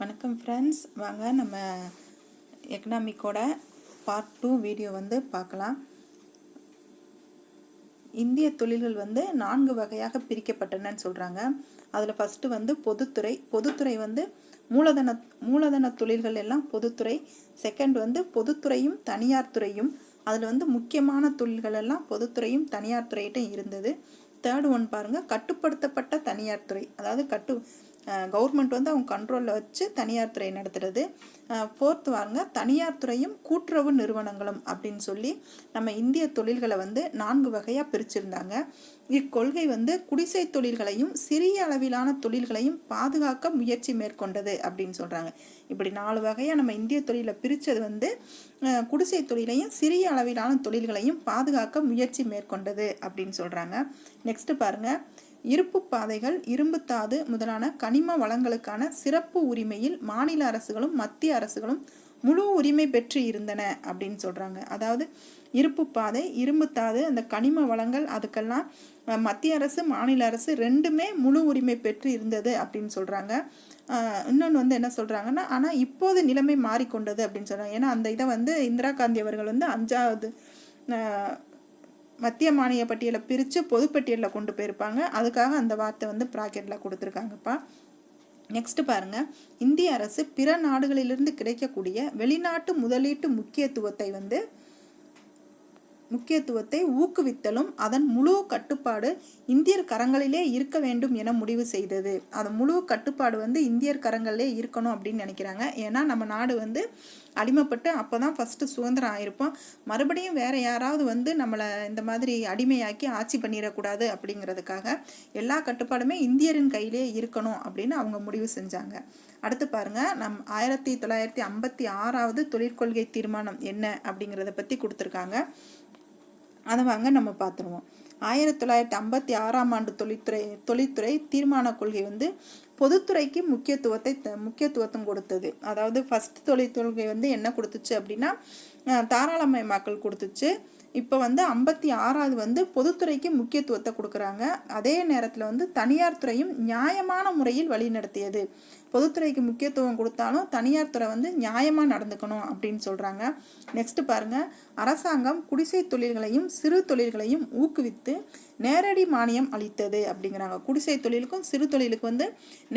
வணக்கம் ஃப்ரெண்ட்ஸ் வாங்க நம்ம எக்கனாமிக்கோட பார்ட் டூ வீடியோ வந்து பார்க்கலாம். இந்திய தொழில்கள் வந்து நான்கு வகையாக பிரிக்கப்பட்டனன்னு சொல்கிறாங்க அதில் ஃபஸ்ட்டு வந்து பொதுத்துறை. பொதுத்துறை வந்து மூலதன மூலதன தொழில்கள் எல்லாம் பொதுத்துறை. செகண்ட் வந்து பொதுத்துறையும் தனியார் துறையும். அதில் வந்து முக்கியமான தொழில்கள் எல்லாம் பொதுத்துறையும் தனியார் துறையிட்டும் இருந்தது. தேர்ட் ஒன் பாருங்கள் கட்டுப்படுத்தப்பட்ட தனியார் துறை. அதாவது கட்டு கவர்மெண்ட் வந்து அவங்க கண்ட்ரோலில் வச்சு தனியார் துறை நடத்துகிறது ஃபோர்த் வாருங்க தனியார் துறையும் கூட்டுறவு நிறுவனங்களும் அப்படின்னு சொல்லி நம்ம இந்திய தொழில்களை வந்து நான்கு வகையாக பிரிச்சிருந்தாங்க. இக்கொள்கை வந்து குடிசை தொழில்களையும் சிறிய அளவிலான தொழில்களையும் பாதுகாக்க முயற்சி மேற்கொண்டது அப்படின்னு சொல்கிறாங்க இப்படி நாலு வகையாக நம்ம இந்திய தொழிலை பிரித்தது வந்து குடிசை தொழிலையும் சிறிய அளவிலான தொழில்களையும் பாதுகாக்க முயற்சி மேற்கொண்டது அப்படின்னு சொல்கிறாங்க நெக்ஸ்ட்டு பாருங்கள் இருப்பு பாதைகள் இரும்புத்தாது முதலான கனிம வளங்களுக்கான சிறப்பு உரிமையில் மாநில அரசுகளும் மத்திய அரசுகளும் முழு உரிமை பெற்று இருந்தன அப்படின்னு சொல்கிறாங்க அதாவது இருப்பு பாதை இரும்புத்தாது அந்த கனிம வளங்கள் அதுக்கெல்லாம் மத்திய அரசு மாநில அரசு ரெண்டுமே முழு உரிமை பெற்று இருந்தது அப்படின்னு சொல்கிறாங்க இன்னொன்று வந்து என்ன சொல்கிறாங்கன்னா ஆனால் இப்போது நிலைமை மாறிக்கொண்டது அப்படின்னு சொல்கிறாங்க ஏன்னா அந்த இதை வந்து இந்திரா காந்தி அவர்கள் வந்து அஞ்சாவது மத்திய மானிய பட்டியலை பிரித்து பொதுப்பட்டியலில் கொண்டு போயிருப்பாங்க. அதுக்காக அந்த வார்த்தை வந்து ப்ராக்கெட்டில் கொடுத்துருக்காங்கப்பா. நெக்ஸ்ட் பாருங்க. இந்திய அரசு பிற நாடுகளிலிருந்து கிடைக்கக்கூடிய வெளிநாட்டு முதலீட்டு முக்கியத்துவத்தை வந்து முக்கியத்துவத்தை ஊக்குவித்தலும் அதன் முழு கட்டுப்பாடு இந்தியர் கரங்களிலே இருக்க வேண்டும் என முடிவு செய்தது. அது முழு கட்டுப்பாடு வந்து இந்தியர் கரங்களிலே இருக்கணும் அப்படின்னு நினைக்கிறாங்க. ஏன்னா நம்ம நாடு வந்து அடிமைப்பட்டு அப்போ தான் ஃபஸ்ட்டு சுதந்திரம் ஆயிருப்போம். மறுபடியும் வேறு யாராவது வந்து நம்மளை இந்த மாதிரி அடிமையாக்கி ஆட்சி பண்ணிடக்கூடாது அப்படிங்கிறதுக்காக எல்லா கட்டுப்பாடுமே இந்தியரின் கையிலே இருக்கணும் அப்படின்னு அவங்க முடிவு செஞ்சாங்க. அடுத்து பாருங்க நம் ஆயிரத்தி தொள்ளாயிரத்தி ஐம்பத்தி ஆறாவது தொழிற்கொள்கை தீர்மானம் என்ன அப்படிங்கிறத பற்றி கொடுத்துருக்காங்க. அதை வாங்க நம்ம பார்த்துருவோம். ஆயிரத்தி தொள்ளாயிரத்தி ஐம்பத்தி ஆறாம் ஆண்டு தொழில்துறை தொழில்துறை தீர்மான கொள்கை வந்து பொதுத்துறைக்கு முக்கியத்துவத்தை முக்கியத்துவத்தம் கொடுத்தது. அதாவது ஃபஸ்ட் தொழிற்கொள்கை வந்து என்ன கொடுத்துச்சு அப்படின்னா தாராளமயமாக்கல் கொடுத்துச்சு. இப்போ வந்து ஐம்பத்தி ஆறாவது வந்து பொதுத்துறைக்கு முக்கியத்துவத்தை கொடுக்குறாங்க. அதே நேரத்தில் வந்து தனியார் துறையும் நியாயமான முறையில் வழிநடத்தியது. பொதுத்துறைக்கு முக்கியத்துவம் கொடுத்தாலும் தனியார் துறை வந்து நியாயமாக நடந்துக்கணும் அப்படின்னு சொல்கிறாங்க நெக்ஸ்ட் பாருங்கள் அரசாங்கம் குடிசை தொழில்களையும் சிறு தொழில்களையும் ஊக்குவித்து நேரடி மானியம் அளித்தது அப்படிங்கிறாங்க. குடிசை தொழிலுக்கும் சிறு தொழிலுக்கு வந்து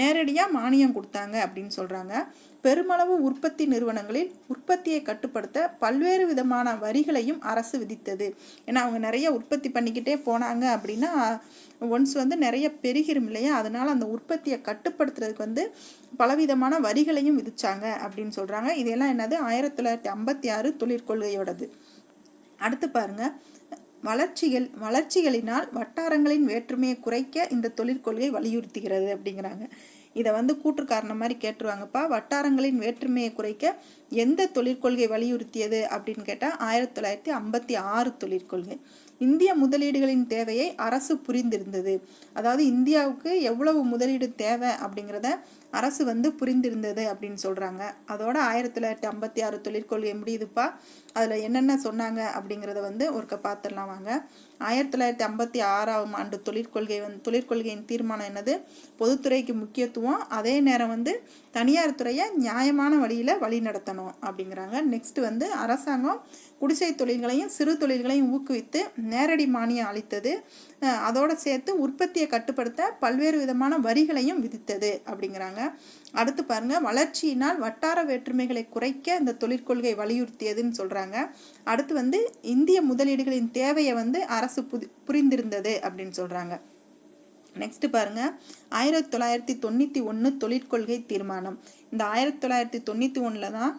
நேரடியாக மானியம் கொடுத்தாங்க அப்படின்னு சொல்கிறாங்க பெருமளவு உற்பத்தி நிறுவனங்களில் உற்பத்தியை கட்டுப்படுத்த பல்வேறு விதமான வரிகளையும் அரசு விதித்தது. ஏன்னா அவங்க நிறைய உற்பத்தி பண்ணிக்கிட்டே போனாங்க அப்படின்னா ஒன்ஸ் வந்து நிறைய பெருகிரும் இல்லையா? அதனால் அந்த உற்பத்தியை கட்டுப்படுத்துறதுக்கு வந்து பலவிதமான வரிகளையும் விதிச்சாங்க அப்படின்னு சொல்கிறாங்க இதெல்லாம் என்னது? ஆயிரத்தி தொள்ளாயிரத்தி ஐம்பத்தி ஆறு தொழிற்கொள்கையோடது. அடுத்து பாருங்க. வளர்ச்சிகள் வளர்ச்சிகளினால் வட்டாரங்களின் வேற்றுமையை குறைக்க இந்த தொழிற்கொள்கை வலியுறுத்துகிறது அப்படிங்கிறாங்க. இதை வந்து கூற்று காரணம் மாதிரி கேட்டுருவாங்கப்பா. வட்டாரங்களின் வேற்றுமையை குறைக்க எந்த தொழிற்கொள்கை வலியுறுத்தியது அப்படின்னு கேட்டால் ஆயிரத்தி தொள்ளாயிரத்தி ஐம்பத்தி ஆறு தொழிற்கொள்கை. இந்திய முதலீடுகளின் தேவையை அரசு புரிந்திருந்தது. அதாவது இந்தியாவுக்கு எவ்வளவு முதலீடு தேவை அப்படிங்கிறத அரசு வந்து புரிந்திருந்தது அப்படின்னு சொல்கிறாங்க அதோட ஆயிரத்தி தொள்ளாயிரத்தி ஐம்பத்தி ஆறு தொழிற்கொள்கை முடியுதுப்பா. அதில் என்னென்ன சொன்னாங்க அப்படிங்கிறத வந்து ஒருக்க பார்த்துடலாம் வாங்க. ஆயிரத்தி தொள்ளாயிரத்தி ஐம்பத்தி ஆறாம் ஆண்டு தொழிற்கொள்கை வந்து தொழிற்கொள்கையின் தீர்மானம் என்னது? பொதுத்துறைக்கு முக்கியத்துவம். அதே நேரம் வந்து தனியார் துறையை நியாயமான வழியில் வழி நடத்தணும் அப்படிங்கிறாங்க. நெக்ஸ்ட் வந்து அரசாங்கம் குடிசை தொழில்களையும் சிறு தொழில்களையும் ஊக்குவித்து நேரடி மானியம் அளித்தது. அதோடு சேர்த்து உற்பத்தியை கட்டுப்படுத்த பல்வேறு விதமான வரிகளையும் விதித்தது அப்படிங்கிறாங்க. அடுத்து பாருங்க வளர்ச்சியினால் வட்டார வேற்றுமைகளை குறைக்க இந்த தொழிற்கொள்கை வலியுறுத்தியதுன்னு சொல்கிறாங்க அடுத்து வந்து இந்திய முதலீடுகளின் தேவையை வந்து அரசு புதி புரிந்திருந்தது அப்படின்னு சொல்கிறாங்க நெக்ஸ்ட் பாருங்க ஆயிரத்தி தொள்ளாயிரத்தி தொண்ணூற்றி ஒன்று தொழிற்கொள்கை தீர்மானம். இந்த ஆயிரத்தி தொள்ளாயிரத்தி தொண்ணூற்றி ஒன்றில் தான்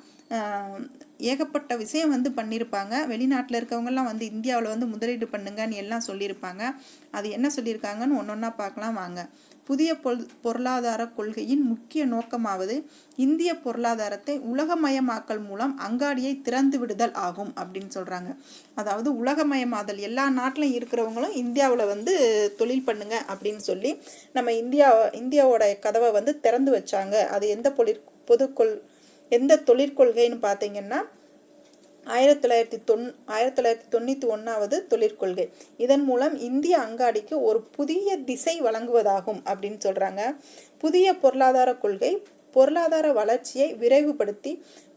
ஏகப்பட்ட விஷயம் வந்து பண்ணியிருப்பாங்க வெளிநாட்டில் இருக்கவங்கெல்லாம் வந்து இந்தியாவில் வந்து முதலீடு பண்ணுங்கன்னு எல்லாம் சொல்லியிருப்பாங்க அது என்ன சொல்லியிருக்காங்கன்னு ஒன்று ஒன்றா பார்க்கலாம் வாங்க. புதிய பொல் பொருளாதார கொள்கையின் முக்கிய நோக்கமாவது இந்திய பொருளாதாரத்தை உலகமயமாக்கல் மூலம் அங்காடியை திறந்து விடுதல் ஆகும் அப்படின்னு சொல்கிறாங்க அதாவது உலகமயமாதல் எல்லா நாட்டிலும் இருக்கிறவங்களும் இந்தியாவில் வந்து தொழில் பண்ணுங்க அப்படின்னு சொல்லி நம்ம இந்தியா இந்தியாவோட கதவை வந்து திறந்து வச்சாங்க. அது எந்த பொழிற் பொதுக்கொள் எந்த தொழிற்கொள்கைன்னு பார்த்தீங்கன்னா ஆயிரத்தி தொள்ளாயிரத்தி தொன் ஆயிரத்தி தொள்ளாயிரத்தி தொண்ணூற்றி ஒன்றாவது தொழிற்கொள்கை இதன் மூலம் இந்திய அங்காடிக்கு ஒரு புதிய திசை வழங்குவதாகும் அப்படின்னு சொல்கிறாங்க புதிய பொருளாதார கொள்கை பொருளாதார வளர்ச்சியை விரைவுபடுத்தி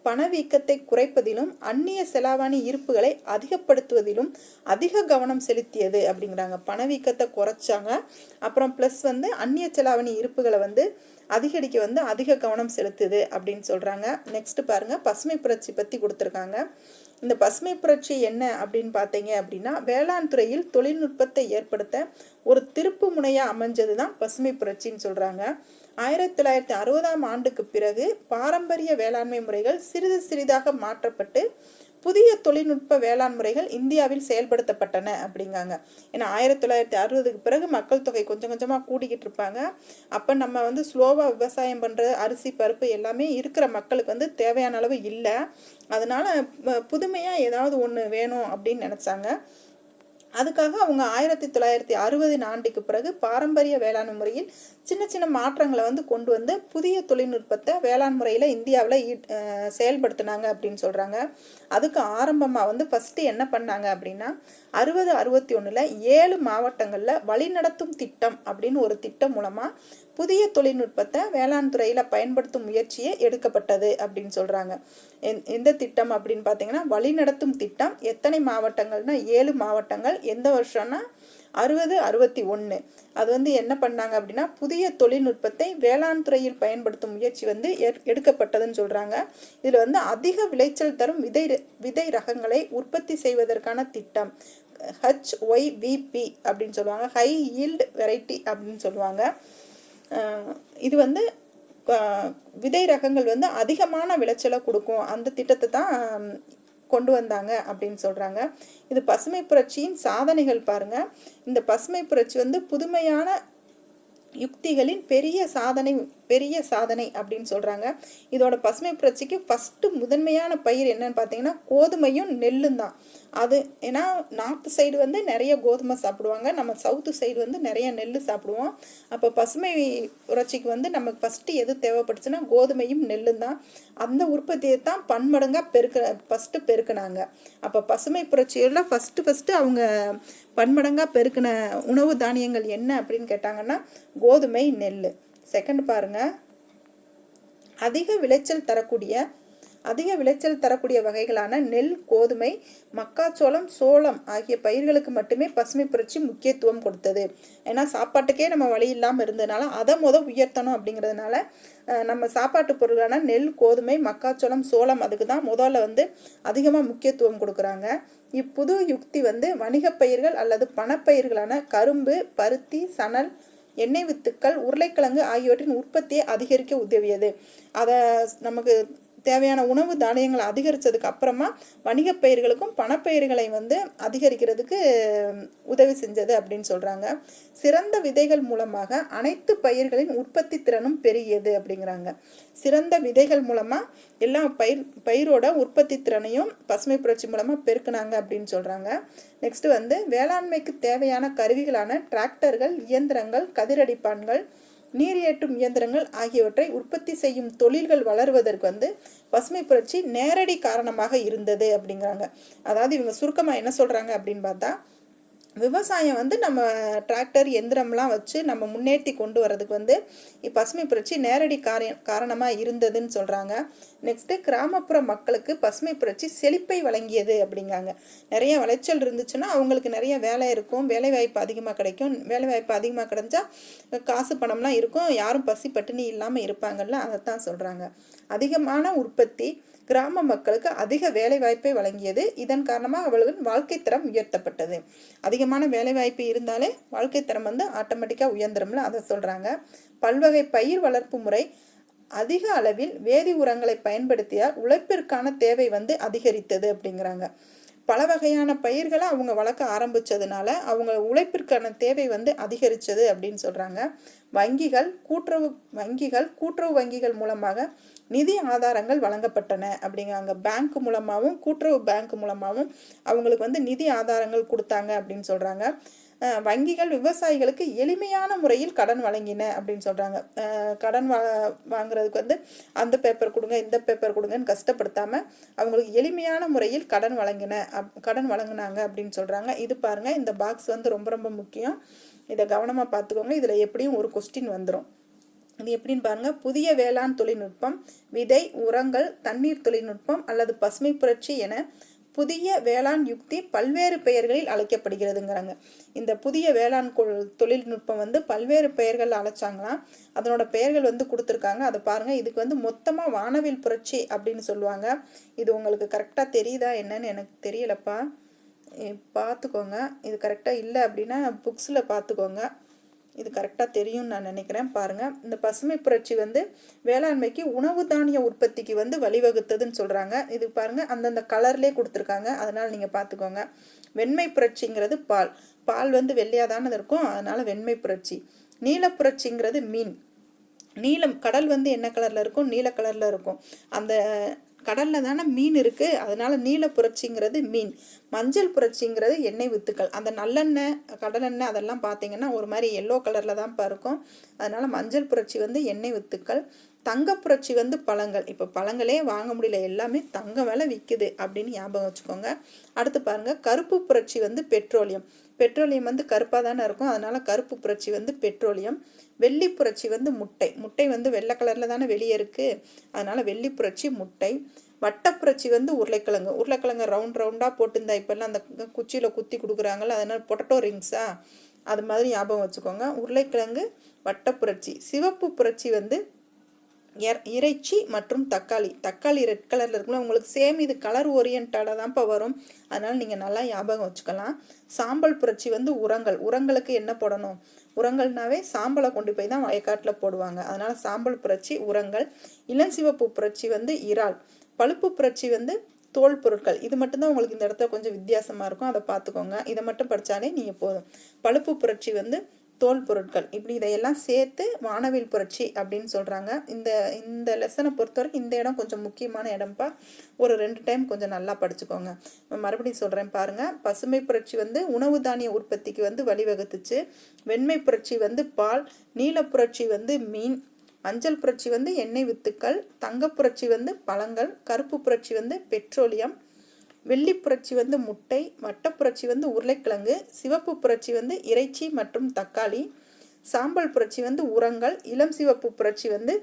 பணவீக்கத்தை குறைப்பதிலும் அந்நிய செலாவணி இருப்புகளை அதிகப்படுத்துவதிலும் அதிக கவனம் செலுத்தியது அப்படிங்கிறாங்க. பணவீக்கத்தை குறைச்சாங்க. அப்புறம் ப்ளஸ் வந்து அந்நிய செலாவணி இருப்புகளை வந்து அதிகரிக்க வந்து அதிக கவனம் செலுத்துது அப்படின்னு சொல்கிறாங்க நெக்ஸ்ட்டு பாருங்க. பசுமை புரட்சி பற்றி கொடுத்துருக்காங்க. இந்த பசுமை புரட்சி என்ன அப்படின்னு பார்த்தீங்க அப்படின்னா வேளாண் துறையில் தொழில்நுட்பத்தை ஏற்படுத்த ஒரு திருப்பு முனையாக அமைஞ்சது தான் பசுமை புரட்சின்னு சொல்கிறாங்க ஆயிரத்தி தொள்ளாயிரத்தி அறுபதாம் ஆண்டுக்கு பிறகு பாரம்பரிய வேளாண்மை முறைகள் சிறிது சிறிதாக மாற்றப்பட்டு புதிய தொழில்நுட்ப வேளாண் முறைகள் இந்தியாவில் செயல்படுத்தப்பட்டன அப்படிங்காங்க. ஏன்னா ஆயிரத்தி தொள்ளாயிரத்தி அறுபதுக்கு பிறகு மக்கள் தொகை கொஞ்சம் கொஞ்சமாக கூடிக்கிட்டு இருப்பாங்க. அப்போ நம்ம வந்து ஸ்லோவாக விவசாயம் பண்ணுற அரிசி பருப்பு எல்லாமே இருக்கிற மக்களுக்கு வந்து தேவையான அளவு இல்லை. அதனால புதுமையாக ஏதாவது ஒன்று வேணும் அப்படின்னு நினச்சாங்க. அதுக்காக அவங்க ஆயிரத்தி தொள்ளாயிரத்தி அறுபது ஆண்டுக்கு பிறகு பாரம்பரிய வேளாண் முறையில் சின்ன சின்ன மாற்றங்களை வந்து கொண்டு வந்து புதிய தொழில்நுட்பத்தை வேளாண் முறையில் இந்தியாவில் செயல்படுத்தினாங்க அப்படின்னு சொல்கிறாங்க அதுக்கு ஆரம்பமாக வந்து ஃபஸ்ட்டு என்ன பண்ணாங்க அப்படின்னா அறுபது அறுபத்தி ஒன்றில் ஏழு மாவட்டங்களில் வழிநடத்தும் திட்டம் அப்படின்னு ஒரு திட்டம் மூலமாக புதிய தொழில்நுட்பத்தை வேளாண் துறையில் பயன்படுத்தும் முயற்சியே எடுக்கப்பட்டது அப்படின்னு சொல்கிறாங்க எந்த திட்டம் அப்படின்னு பார்த்தீங்கன்னா வழிநடத்தும் திட்டம் எத்தனை மாவட்டங்கள்னா ஏழு மாவட்டங்கள் எந்த வருஷம்னா அறுபது அறுபத்தி ஒன்று அது வந்து என்ன பண்ணாங்க அப்படின்னா புதிய தொழில்நுட்பத்தை வேளாண் துறையில் பயன்படுத்தும் முயற்சி வந்து எடுக்கப்பட்டதுன்னு சொல்கிறாங்க இதில் வந்து அதிக விளைச்சல் தரும் விதை விதை ரகங்களை உற்பத்தி செய்வதற்கான திட்டம். ஹச் ஒய் விபி அப்படின்னு சொல்லுவாங்க. ஹை ஈல்டு வெரைட்டி அப்படின்னு சொல்லுவாங்க. இது வந்து விதை ரகங்கள் வந்து அதிகமான விளைச்சலை கொடுக்கும். அந்த திட்டத்தை தான் கொண்டு வந்தாங்க அப்படின்னு சொல்கிறாங்க இது பசுமை புரட்சியின் சாதனைகள் பாருங்கள் இந்த பசுமை புரட்சி வந்து புதுமையான யுக்திகளின் பெரிய சாதனை பெரிய சாதனை அப்படின்னு சொல்கிறாங்க இதோட பசுமை புரட்சிக்கு ஃபஸ்ட்டு முதன்மையான பயிர் என்னன்னு பார்த்தீங்கன்னா கோதுமையும் நெல்லும் தான். அது ஏன்னா நார்த்து சைடு வந்து நிறைய கோதுமை சாப்பிடுவாங்க. நம்ம சவுத்து சைடு வந்து நிறைய நெல் சாப்பிடுவோம். அப்போ பசுமை புரட்சிக்கு வந்து நமக்கு ஃபஸ்ட்டு எது தேவைப்பட்டுச்சுன்னா கோதுமையும் நெல்லும் தான். அந்த உற்பத்தியை தான் பன்மடங்காக பெருக்க ஃபஸ்ட்டு பெருக்கினாங்க. அப்போ பசுமை புரட்சியில் ஃபஸ்ட்டு ஃபஸ்ட்டு அவங்க பன்மடங்காக பெருக்கின உணவு தானியங்கள் என்ன அப்படின்னு கேட்டாங்கன்னா கோதுமை நெல் செகண்ட் பாருங்கள் அதிக விளைச்சல் தரக்கூடிய அதிக விளைச்சல் தரக்கூடிய வகைகளான நெல் கோதுமை மக்காச்சோளம் சோளம் ஆகிய பயிர்களுக்கு மட்டுமே பசுமை புரட்சி முக்கியத்துவம் கொடுத்தது. ஏன்னா சாப்பாட்டுக்கே நம்ம வழி இல்லாமல் இருந்ததுனால அதை முத உயர்த்தணும் அப்படிங்கிறதுனால நம்ம சாப்பாட்டு பொருளான நெல் கோதுமை மக்காச்சோளம் சோளம் அதுக்கு தான் முதல்ல வந்து அதிகமாக முக்கியத்துவம் கொடுக்குறாங்க. இப்புது யுக்தி வந்து வணிகப் பயிர்கள் அல்லது பணப்பயிர்களான கரும்பு பருத்தி சணல் எண்ணெய் வித்துக்கள் உருளைக்கிழங்கு ஆகியவற்றின் உற்பத்தியை அதிகரிக்க உதவியது. அதை நமக்கு தேவையான உணவு தானியங்களை அதிகரித்ததுக்கு அப்புறமா வணிகப் பயிர்களுக்கும் பணப்பயிர்களை வந்து அதிகரிக்கிறதுக்கு உதவி செஞ்சது அப்படின்னு சொல்கிறாங்க சிறந்த விதைகள் மூலமாக அனைத்து பயிர்களின் உற்பத்தி திறனும் பெருகியது அப்படிங்கிறாங்க. சிறந்த விதைகள் மூலமாக எல்லா பயிர் பயிரோட உற்பத்தி திறனையும் பசுமை புரட்சி மூலமாக பெருக்குனாங்க அப்படின்னு சொல்கிறாங்க நெக்ஸ்ட் வந்து வேளாண்மைக்கு தேவையான கருவிகளான டிராக்டர்கள் இயந்திரங்கள் கதிரடிப்பான்கள் நீர் ஏற்றும் இயந்திரங்கள் ஆகியவற்றை உற்பத்தி செய்யும் தொழில்கள் வளருவதற்கு வந்து பசுமை புரட்சி நேரடி காரணமாக இருந்தது அப்படிங்கிறாங்க. அதாவது இவங்க சுருக்கமாக என்ன சொல்கிறாங்க அப்படின்னு பார்த்தா விவசாயம் வந்து நம்ம டிராக்டர் எந்திரம்லாம் வச்சு நம்ம முன்னேற்றி கொண்டு வரதுக்கு வந்து பசுமை புரட்சி நேரடி காரிய காரணமாக இருந்ததுன்னு சொல்கிறாங்க நெக்ஸ்ட்டு கிராமப்புற மக்களுக்கு பசுமை புரட்சி செழிப்பை வழங்கியது அப்படிங்காங்க. நிறைய விளைச்சல் இருந்துச்சுன்னா அவங்களுக்கு நிறைய வேலை இருக்கும். வேலைவாய்ப்பு அதிகமாக கிடைக்கும். வேலைவாய்ப்பு அதிகமாக கிடைச்சா காசு பணம்லாம் இருக்கும். யாரும் பசி பட்டினி இல்லாமல் இருப்பாங்கல்ல அதைத்தான் சொல்கிறாங்க அதிகமான உற்பத்தி கிராம மக்களுக்கு அதிக வேலைவாய்ப்பை வழங்கியது. இதன் காரணமாக அவர்களின் வாழ்க்கை தரம் உயர்த்தப்பட்டது. அதிகமான வேலைவாய்ப்பு இருந்தாலே வாழ்க்கை தரம் வந்து ஆட்டோமேட்டிக்காக உயர்ந்துரும்ல அதை சொல்கிறாங்க பல்வகை பயிர் வளர்ப்பு முறை அதிக அளவில் வேதி உரங்களை பயன்படுத்திய உழைப்பிற்கான தேவை வந்து அதிகரித்தது அப்படிங்கிறாங்க. பல வகையான பயிர்களை அவங்க வளர்க்க ஆரம்பித்ததுனால அவங்க உழைப்பிற்கான தேவை வந்து அதிகரித்தது அப்படின்னு சொல்கிறாங்க வங்கிகள் கூட்டுறவு வங்கிகள் கூட்டுறவு வங்கிகள் மூலமாக நிதி ஆதாரங்கள் வழங்கப்பட்டன அப்படிங்கிறாங்க. பேங்க் மூலமாகவும் கூட்டுறவு பேங்க் மூலமாகவும் அவங்களுக்கு வந்து நிதி ஆதாரங்கள் கொடுத்தாங்க அப்படின்னு சொல்கிறாங்க வங்கிகள் விவசாயிகளுக்கு எளிமையான முறையில் கடன் வழங்கின அப்படின்னு சொல்கிறாங்க கடன் வா வாங்குறதுக்கு வந்து அந்த பேப்பர் கொடுங்க இந்த பேப்பர் கொடுங்கன்னு கஷ்டப்படுத்தாமல் அவங்களுக்கு எளிமையான முறையில் கடன் வழங்கின அப் கடன் வழங்கினாங்க அப்படின்னு சொல்கிறாங்க இது பாருங்கள் இந்த பாக்ஸ் வந்து ரொம்ப ரொம்ப முக்கியம். இதை கவனமாக பார்த்துக்கோங்க. இதில் எப்படியும் ஒரு கொஸ்டின் வந்துடும் இது எப்படின்னு பாருங்கள் புதிய வேளாண் தொழில்நுட்பம் விதை உரங்கள் தண்ணீர் தொழில்நுட்பம் அல்லது பசுமை புரட்சி என புதிய வேளாண் யுக்தி பல்வேறு பெயர்களில் அழைக்கப்படுகிறதுங்கிறாங்க. இந்த புதிய வேளாண் தொழில்நுட்பம் வந்து பல்வேறு பெயர்கள் அழைச்சாங்களாம். அதனோட பெயர்கள் வந்து கொடுத்துருக்காங்க. அதை பாருங்கள் இதுக்கு வந்து மொத்தமாக வானவில் புரட்சி அப்படின்னு சொல்லுவாங்க. இது உங்களுக்கு கரெக்டாக தெரியுதா என்னன்னு எனக்கு தெரியலப்பா. பார்த்துக்கோங்க இது கரெக்டாக இல்லை அப்படின்னா புக்ஸில் பார்த்துக்கோங்க இது கரெக்டாக தெரியும்னு நான் நினைக்கிறேன். பாருங்கள் இந்த பசுமை புரட்சி வந்து வேளாண்மைக்கு உணவு தானிய உற்பத்திக்கு வந்து வழிவகுத்ததுன்னு சொல்கிறாங்க இது பாருங்கள் அந்தந்த கலர்லேயே கொடுத்துருக்காங்க. அதனால் நீங்கள் பார்த்துக்கோங்க வெண்மை புரட்சிங்கிறது பால். பால் வந்து வெள்ளையாக தானே இருக்கும். அதனால் வெண்மை புரட்சி. நீல புரட்சிங்கிறது மீன். நீலம் கடல் வந்து என்ன கலரில் இருக்கும்? நீல கலரில் இருக்கும். அந்த கடலில் தானே மீன் இருக்குது அதனால் நீல புரட்சிங்கிறது மீன். மஞ்சள் புரட்சிங்கிறது எண்ணெய் வித்துக்கள். அந்த நல்லெண்ணெய் கடலெண்ணெய் அதெல்லாம் பார்த்தீங்கன்னா ஒரு மாதிரி எல்லோ கலரில் தான் இருக்கும் அதனால் மஞ்சள் புரட்சி வந்து எண்ணெய் வித்துக்கள். தங்க புரட்சி வந்து பழங்கள். இப்போ பழங்களே வாங்க முடியல. எல்லாமே தங்க விலை விற்குது அப்படின்னு ஞாபகம் வச்சுக்கோங்க. அடுத்து பாருங்கள் கருப்பு புரட்சி வந்து பெட்ரோலியம். பெட்ரோலியம் வந்து கருப்பாக தானே இருக்கும். அதனால் கருப்பு புரட்சி வந்து பெட்ரோலியம். வெள்ளி புரட்சி வந்து முட்டை. முட்டை வந்து வெள்ளை கலரில் தானே வெளியே இருக்குது அதனால் வெள்ளி புரட்சி முட்டை. வட்டப்புரட்சி வந்து உருளைக்கிழங்கு. உருளைக்கிழங்கு ரவுண்ட் ரவுண்டாக போட்டிருந்தா இப்போல்லாம் அந்த குச்சியில் குத்தி கொடுக்குறாங்கல்ல அதனால் பொட்டட்டோ ரிங்ஸா அது மாதிரி ஞாபகம் வச்சுக்கோங்க. உருளைக்கிழங்கு வட்டப்புரட்சி சிவப்பு புரட்சி வந்து இறைச்சி மற்றும் தக்காளி. தக்காளி ரெட் கலரில் இருக்குல்ல உங்களுக்கு சேம் இது கலர் ஓரியன்டாக தான்ப்பா வரும். அதனால் நீங்கள் நல்லா ஞாபகம் வச்சுக்கலாம். சாம்பல் புரட்சி வந்து உரங்கள். உரங்களுக்கு என்ன போடணும்? உரங்கள்னாவே சாம்பலை கொண்டு போய் தான் வயக்காட்டில் போடுவாங்க. அதனால் சாம்பல் புரட்சி உரங்கள். இளஞ்சிவப்பு புரட்சி வந்து இறால். பழுப்பு புரட்சி வந்து தோல் பொருட்கள். இது மட்டும்தான் உங்களுக்கு இந்த இடத்துல கொஞ்சம் வித்தியாசமாக இருக்கும். அதை பார்த்துக்கோங்க. இதை மட்டும் படித்தாலே நீங்கள் போதும். பழுப்பு புரட்சி வந்து தோல் பொருட்கள். இப்படி இதையெல்லாம் சேர்த்து வானவில் புரட்சி அப்படின்னு சொல்கிறாங்க இந்த இந்த லெசனை பொறுத்தவரைக்கும் இந்த இடம் கொஞ்சம் முக்கியமான இடம்ப்பா ஒரு ரெண்டு டைம் கொஞ்சம் நல்லா படிச்சுக்கோங்க. மறுபடியும் சொல்கிறேன் பாருங்கள் பசுமை புரட்சி வந்து உணவு தானிய உற்பத்திக்கு வந்து வழிவகுத்துச்சு. வெண்மை புரட்சி வந்து பால் நீல புரட்சி வந்து மீன் மஞ்சள் புரட்சி வந்து எண்ணெய் வித்துக்கள் தங்க புரட்சி வந்து பழங்கள் கருப்பு புரட்சி வந்து பெட்ரோலியம் வெள்ளி புரட்சி வந்து முட்டை வட்டப்புரட்சி வந்து உருளைக்கிழங்கு சிவப்பு புரட்சி வந்து இறைச்சி மற்றும் தக்காளி சாம்பல் புரட்சி வந்து உரங்கள் இளம் சிவப்பு புரட்சி வந்து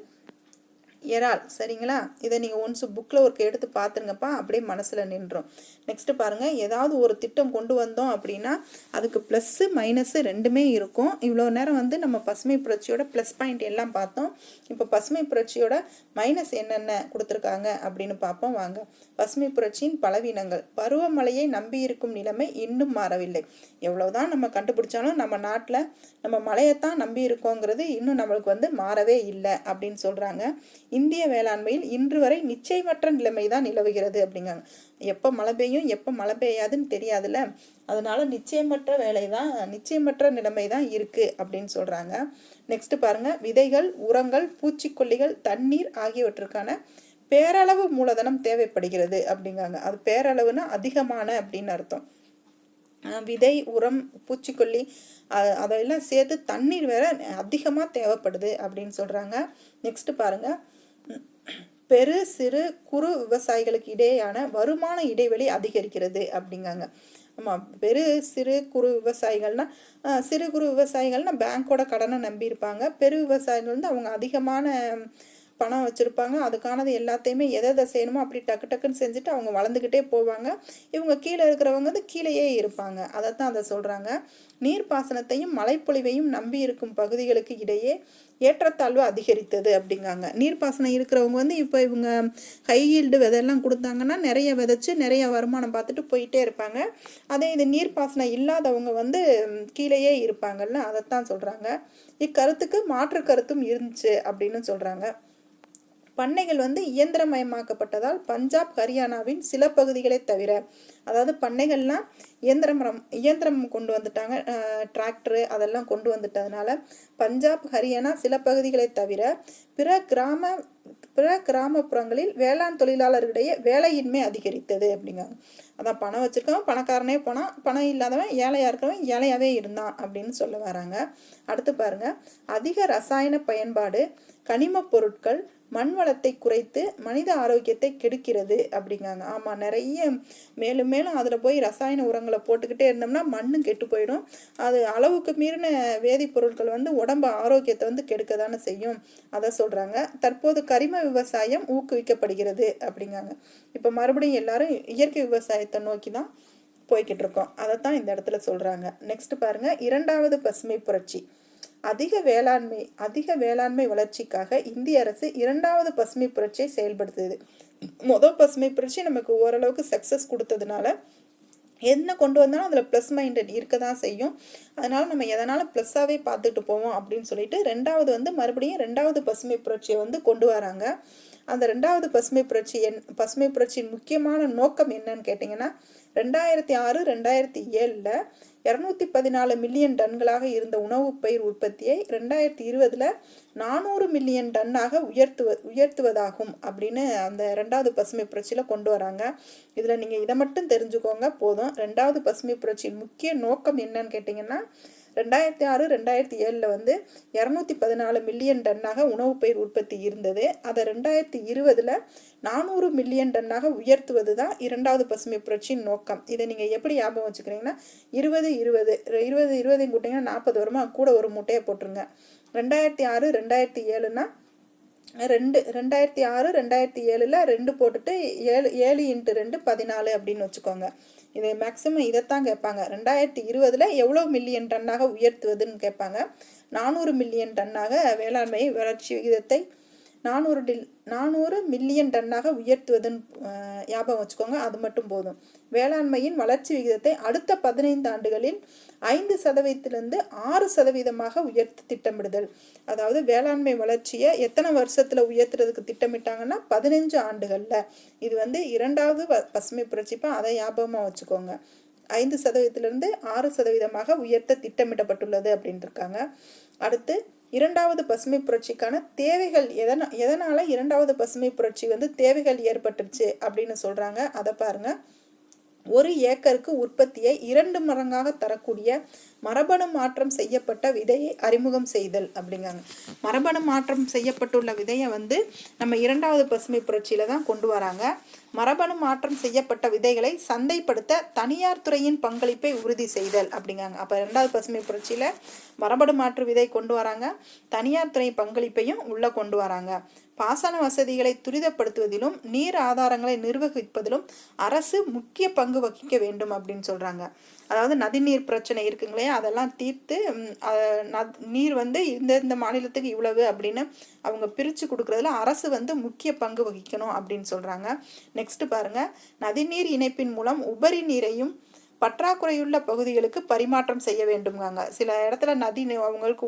இறால் சரிங்களா? இதை நீங்கள் ஒன்ஸ் புக்கில் ஒர்க் எடுத்து பார்த்துருங்கப்பா அப்படியே மனசில் நின்றோம். நெக்ஸ்ட்டு பாருங்கள் ஏதாவது ஒரு திட்டம் கொண்டு வந்தோம் அப்படின்னா அதுக்கு ப்ளஸ்ஸு மைனஸு ரெண்டுமே இருக்கும். இவ்வளோ நேரம் வந்து நம்ம பசுமை புரட்சியோட ப்ளஸ் பாயிண்ட் எல்லாம் பார்த்தோம். இப்போ பசுமை புரட்சியோட மைனஸ் என்னென்ன கொடுத்துருக்காங்க அப்படின்னு பார்ப்போம் வாங்க. பசுமை புரட்சியின் பலவீனங்கள். பருவமழையை நம்பி இருக்கும் நிலைமை இன்னும் மாறவில்லை. எவ்வளோதான் நம்ம கண்டுபிடிச்சாலும் நம்ம நாட்டில் நம்ம மழையைத்தான் நம்பி இருக்கோங்கிறது இன்னும் நம்மளுக்கு வந்து மாறவே இல்லை அப்படின்னு சொல்கிறாங்க இந்திய வேளாண்மையில் இன்று வரை நிச்சயமற்ற நிலைமை தான் நிலவுகிறது அப்படிங்காங்க. எப்போ மழை பெய்யும் எப்போ மழை பெய்யாதுன்னு தெரியாதுல்ல. அதனால நிச்சயமற்ற வேலை தான் நிச்சயமற்ற நிலைமை தான் இருக்குது அப்படின்னு சொல்கிறாங்க நெக்ஸ்ட் பாருங்கள் விதைகள் உரங்கள் பூச்சிக்கொல்லிகள் தண்ணீர் ஆகியவற்றுக்கான பேரளவு மூலதனம் தேவைப்படுகிறது அப்படிங்காங்க. அது பேரளவுனா அதிகமான அப்படின்னு அர்த்தம். விதை உரம் பூச்சிக்கொல்லி அதெல்லாம் சேர்த்து தண்ணீர் வேற அதிகமாக தேவைப்படுது அப்படின்னு சொல்கிறாங்க நெக்ஸ்ட்டு பாருங்கள் பெரு சிறு குறு விவசாயிகளுக்கு இடையேயான வருமான இடைவெளி அதிகரிக்கிறது அப்படிங்காங்க. ஆமாம் பெரு சிறு குறு விவசாயிகள்னா சிறு குறு விவசாயிகள்னா பேங்க்கோட கடனை நம்பியிருப்பாங்க பெரு விவசாயிகள் வந்து அவங்க அதிகமான பணம் வச்சுருப்பாங்க. அதுக்கானது எல்லாத்தையுமே எதை எதை செய்யணுமோ அப்படி டக்கு டக்குன்னு செஞ்சுட்டு அவங்க வளர்ந்துக்கிட்டே போவாங்க. இவங்க கீழே இருக்கிறவங்க வந்து கீழேயே இருப்பாங்க. அதை தான் அதை சொல்கிறாங்க நீர்ப்பாசனத்தையும் மழைப்பொழிவையும் நம்பி இருக்கும் பகுதிகளுக்கு இடையே ஏற்றத்தாழ்வு அதிகரித்தது அப்படிங்காங்க. நீர்ப்பாசனம் இருக்கிறவங்க வந்து இப்போ இவங்க ஹை ஈல்டு விதையெல்லாம் கொடுத்தாங்கன்னா நிறைய விதைச்சு நிறைய வருமானம் பார்த்துட்டு போயிட்டே இருப்பாங்க. அதே இது நீர்ப்பாசனம் இல்லாதவங்க வந்து கீழேயே இருப்பாங்கல்ல அதைத்தான் சொல்கிறாங்க இக்கருத்துக்கு மாற்று கருத்தும் இருந்துச்சு அப்படின்னு சொல்கிறாங்க பண்ணைகள் வந்து இயந்திரமயமாக்கப்பட்டதால் பஞ்சாப் ஹரியானாவின் சில பகுதிகளை தவிர அதாவது பண்ணைகள்லாம் இயந்திரம் இயந்திரம் கொண்டு வந்துட்டாங்க டிராக்டரு அதெல்லாம் கொண்டு வந்துட்டதுனால பஞ்சாப் ஹரியானா சில பகுதிகளை தவிர பிற கிராம பிற கிராமப்புறங்களில் வேளாண் தொழிலாளர்களிடையே வேலையின்மை அதிகரித்தது அப்படிங்காங்க அதான் பணம் வச்சுருக்கவன் பணக்காரனே போனால் பணம் இல்லாதவன் ஏழையாக இருக்கிறவன் ஏழையாகவே இருந்தான் அப்படின்னு சொல்ல வராங்க. அடுத்து பாருங்கள் அதிக ரசாயன பயன்பாடு கனிமப் பொருட்கள் மண் வளத்தை குறைத்து மனித ஆரோக்கியத்தை கெடுக்கிறது அப்படிங்காங்க ஆமாம் நிறைய மேலும் மேலும் அதில் போய் ரசாயன உரங்களை போட்டுக்கிட்டே இருந்தோம்னா மண்ணும் கெட்டு போயிடும். அது அளவுக்கு மீறின வேதிப்பொருட்கள் வந்து உடம்பு ஆரோக்கியத்தை வந்து கெடுக்க தானே செய்யும். அதை சொல்கிறாங்க தற்போது கரிம விவசாயம் ஊக்குவிக்கப்படுகிறது அப்படிங்காங்க இப்போ மறுபடியும் எல்லாரும் இயற்கை விவசாயத்தை நோக்கி தான் போய்கிட்டு இருக்கோம். அதை தான் இந்த இடத்துல சொல்கிறாங்க நெக்ஸ்ட் பாருங்கள் இரண்டாவது பசுமை புரட்சி. அதிக வேளாண்மை அதிக வேளாண்மை வளர்ச்சிக்காக இந்திய அரசு இரண்டாவது பசுமை புரட்சியை செயல்படுத்துது. மொதல் பசுமை புரட்சி நமக்கு ஓரளவுக்கு சக்ஸஸ் கொடுத்ததுனால என்ன கொண்டு வந்தாலும் அதில் ப்ளஸ் மைண்டட் இருக்க தான் செய்யும். அதனால் நம்ம எதனால் ப்ளஸ்ஸாகவே பார்த்துட்டு போவோம் அப்படின்னு சொல்லிட்டு ரெண்டாவது வந்து மறுபடியும் ரெண்டாவது பசுமை புரட்சியை வந்து கொண்டு வராங்க. அந்த ரெண்டாவது பசுமை புரட்சி என் பசுமை புரட்சியின் முக்கியமான நோக்கம் என்னன்னு கேட்டிங்கன்னா ரெண்டாயிரத்தி ஆறு ரெண்டாயிரத்தி ஏழில் இரநூத்தி பதினாலு மில்லியன் டன்களாக இருந்த உணவுப் பயிர் உற்பத்தியை ரெண்டாயிரத்தி இருபதில் நானூறு மில்லியன் டன்னாக உயர்த்துவ உயர்த்துவதாகும் அப்படின்னு அந்த ரெண்டாவது பசுமை புரட்சியில் கொண்டு வராங்க. இதில் நீங்கள் இதை மட்டும் தெரிஞ்சுக்கோங்க போதும். ரெண்டாவது பசுமை புரட்சியின் முக்கிய நோக்கம் என்னன்னு கேட்டிங்கன்னா ரெண்டாயிரத்தி ஆறு ரெண்டாயிரத்தி ஏழில் வந்து இரநூத்தி பதினாலு மில்லியன் டன்னாக உணவுப் பயிர் உற்பத்தி இருந்தது. அதை ரெண்டாயிரத்தி இருபதில் நானூறு மில்லியன் டன்னாக உயர்த்துவது தான் இரண்டாவது பசுமை புரட்சியின் நோக்கம். இதை நீங்கள் எப்படி ஞாபகம் வச்சுக்கிறீங்கன்னா இருபது இருபது இருபது இருபதையும் கூட்டிங்கன்னா நாற்பது வருமா? கூட ஒரு மூட்டையை போட்டுருங்க. ரெண்டாயிரத்தி ஆறு ரெண்டாயிரத்தி ஏழுனா ரெண்டு ரெண்டாயிரத்தி ஆறு ரெண்டாயிரத்தி ஏழில் ரெண்டு போட்டுட்டு ஏழு ஏழு இன்ட்டு ரெண்டு பதினாலு அப்படின்னு வச்சுக்கோங்க. இது மேக்ஸிமம் இதைத்தான் கேட்பாங்க. ரெண்டாயிரத்தி இருபதில் எவ்வளோ மில்லியன் டன்னாக உயர்த்துவதுன்னு கேட்பாங்க. நானூறு மில்லியன் டன்னாக வேளாண்மை வளர்ச்சி விகிதத்தை நானூறு டில் நானூறு மில்லியன் டன்னாக உயர்த்துவதுன்னு ஞாபகம் வச்சுக்கோங்க. அது மட்டும் போதும். வேளாண்மையின் வளர்ச்சி விகிதத்தை அடுத்த பதினைந்து ஆண்டுகளில் ஐந்து சதவீதத்திலிருந்து ஆறு சதவீதமாக உயர்த்த திட்டமிடுதல். அதாவது வேளாண்மை வளர்ச்சியை எத்தனை வருஷத்தில் உயர்த்துறதுக்கு திட்டமிட்டாங்கன்னா பதினஞ்சு ஆண்டுகளில். இது வந்து இரண்டாவது பசுமை புரட்சிப்பா அதை ஞாபகமாக வச்சுக்கோங்க. ஐந்து சதவீதத்திலிருந்து ஆறு சதவீதமாக உயர்த்த திட்டமிடப்பட்டுள்ளது அப்படின்ட்டுருக்காங்க அடுத்து இரண்டாவது பசுமை புரட்சிக்கான தேவைகள் எதனா எதனால் இரண்டாவது பசுமை புரட்சி வந்து தேவைகள் ஏற்பட்டுருச்சு அப்படின்னு சொல்கிறாங்க அதை பாருங்கள் ஒரு ஏக்கருக்கு உற்பத்தியை இரண்டு மடங்காக தரக்கூடிய மரபணு மாற்றம் செய்யப்பட்ட விதையை அறிமுகம் செய்தல் அப்படிங்காங்க மரபணு மாற்றம் செய்யப்பட்டுள்ள விதையை வந்து நம்ம இரண்டாவது பசுமை புரட்சியில் தான் கொண்டு வராங்க. மரபணு மாற்றம் செய்யப்பட்ட விதைகளை சந்தைப்படுத்த தனியார் துறையின் பங்களிப்பை உறுதி செய்தல் அப்படிங்காங்க அப்போ ரெண்டாவது பசுமை புரட்சியில் மரபணு மாற்று விதை கொண்டு வராங்க. தனியார் துறை பங்களிப்பையும் உள்ளே கொண்டு வராங்க. பாசன வசதிகளை துரிதப்படுத்துவதிலும் நீர் ஆதாரங்களை நிர்வகிப்பதிலும் அரசு முக்கிய பங்கு வகிக்க வேண்டும் அப்படின்னு சொல்கிறாங்க அதாவது நதிநீர் பிரச்சனை இருக்குங்களே அதெல்லாம் தீர்த்து நீர் வந்து இந்த இந்த மாநிலத்துக்கு இவ்வளவு அப்படின்னு அவங்க பிரித்து கொடுக்குறதுல அரசு வந்து முக்கிய பங்கு வகிக்கணும் அப்படின்னு சொல்கிறாங்க நெக்ஸ்ட் பாருங்கள் நதிநீர் இணைப்பின் மூலம் உபரி நீரையும் பற்றாக்குறையுள்ள பகுதிகளுக்கு பரிமாற்றம் செய்ய வேண்டும்காங்க சில இடத்துல நதி அவங்களுக்கு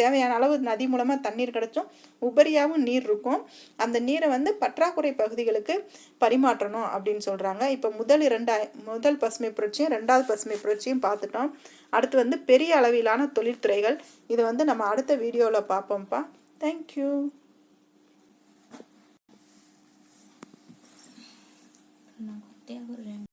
தேவையான அளவு நதி மூலமாக தண்ணீர் கிடைச்சும் உபரியாகவும் நீர் இருக்கும். அந்த நீரை வந்து பற்றாக்குறை பகுதிகளுக்கு பரிமாற்றணும் அப்படின்னு சொல்கிறாங்க இப்போ முதல் இரண்டாய் முதல் பசுமை புரட்சியும் ரெண்டாவது பசுமை புரட்சியும் பார்த்துட்டோம். அடுத்து வந்து பெரிய அளவிலான தொழில்துறைகள் இதை வந்து நம்ம அடுத்த வீடியோவில் பார்ப்போம்ப்பா. தேங்க்யூ நமக்கு